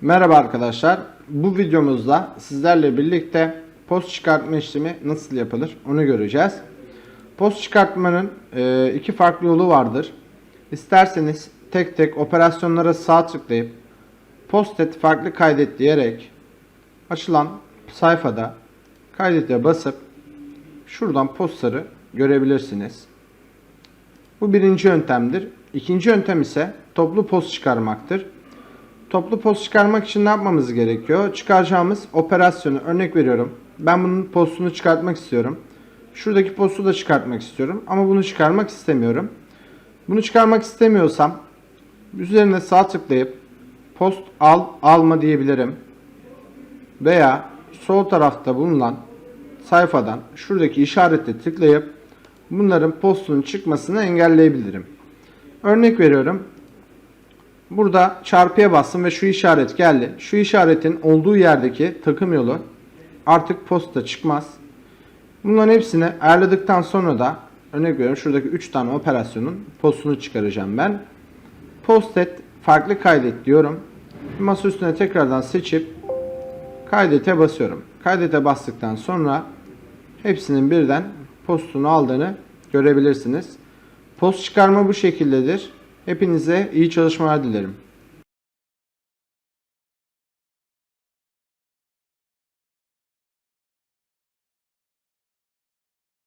Merhaba arkadaşlar. Bu videomuzda sizlerle birlikte post çıkartma işlemi nasıl yapılır onu göreceğiz. Post çıkartmanın e, iki farklı yolu vardır. İsterseniz tek tek operasyonlara sağ tıklayıp post et farklı kaydet diyerek açılan sayfada kaydete basıp şuradan postları görebilirsiniz. Bu birinci yöntemdir. İkinci yöntem ise toplu post çıkarmaktır. Toplu post çıkarmak için ne yapmamız gerekiyor? Çıkaracağımız operasyonu örnek veriyorum. Ben bunun postunu çıkartmak istiyorum. Şuradaki postu da çıkartmak istiyorum ama bunu çıkarmak istemiyorum. Bunu çıkarmak istemiyorsam üzerine sağ tıklayıp post al alma diyebilirim. Veya sol tarafta bulunan sayfadan şuradaki işarete tıklayıp bunların postunun çıkmasını engelleyebilirim. Örnek veriyorum. Burada çarpıya bastım ve şu işaret geldi. Şu işaretin olduğu yerdeki takım yolu artık posta çıkmaz. Bunların hepsini ayarladıktan sonra da örnek veriyorum şuradaki 3 tane operasyonun postunu çıkaracağım ben. Post et farklı kaydet diyorum. Masa üstüne tekrardan seçip kaydete basıyorum. Kaydete bastıktan sonra hepsinin birden postunu aldığını görebilirsiniz. Post çıkarma bu şekildedir. Hepinize iyi çalışmalar dilerim.